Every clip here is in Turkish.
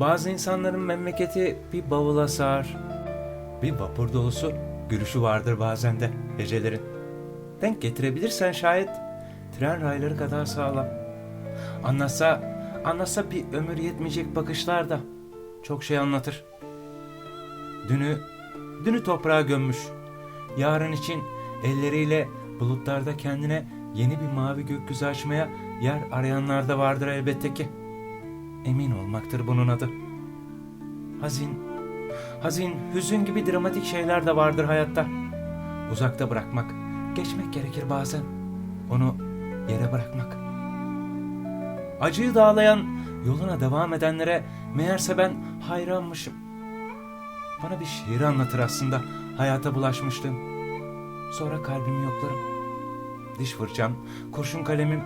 Bazı insanların memleketi bir bavula sığar. Bir vapur dolusu gülüşü vardır bazen de gecelerin. Denk getirebilirsen şayet tren rayları kadar sağlam. Anlatsa, anlatsa bir ömür yetmeyecek bakışlar da çok şey anlatır. Dünü, dünü toprağa gömmüş. Yarın için elleriyle bulutlarda kendine yeni bir mavi gökyüzü açmaya yer arayanlar da vardır elbette ki. Emin olmaktır bunun adı. Hazin, hazin, hüzün gibi dramatik şeyler de vardır hayatta. Uzakta bırakmak, geçmek gerekir bazen. Onu yere bırakmak. Acıyı dağlayan, yoluna devam edenlere meğerse ben hayranmışım. Bana bir şiir anlatır aslında hayata bulaşmıştım. Sonra kalbimi yoklarım. Diş fırçam, kurşun kalemim,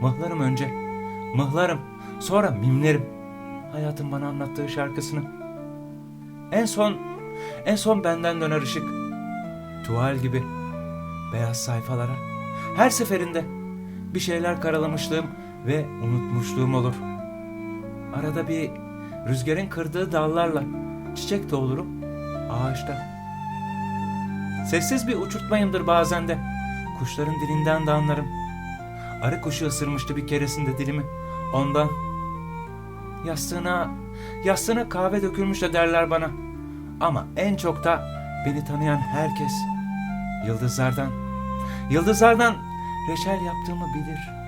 mıhlarım önce. Mıhlarım, sonra mimlerim. Hayatın bana anlattığı şarkısını. En son, en son benden döner ışık. Tuval gibi, beyaz sayfalara. Her seferinde bir şeyler karalamışlığım ve unutmuşluğum olur. Arada bir rüzgarın kırdığı dallarla çiçek de olurum ağaçta. Sessiz bir uçurtmayımdır bazen de. Kuşların dilinden de anlarım. Arı kuşu ısırmıştı bir keresinde dilimi. Ondan. Yastığına, yastığına kahve dökülmüş de derler bana. Ama en çok da beni tanıyan herkes. Yıldızlardan, yıldızlardan reçel yaptığımı bilir.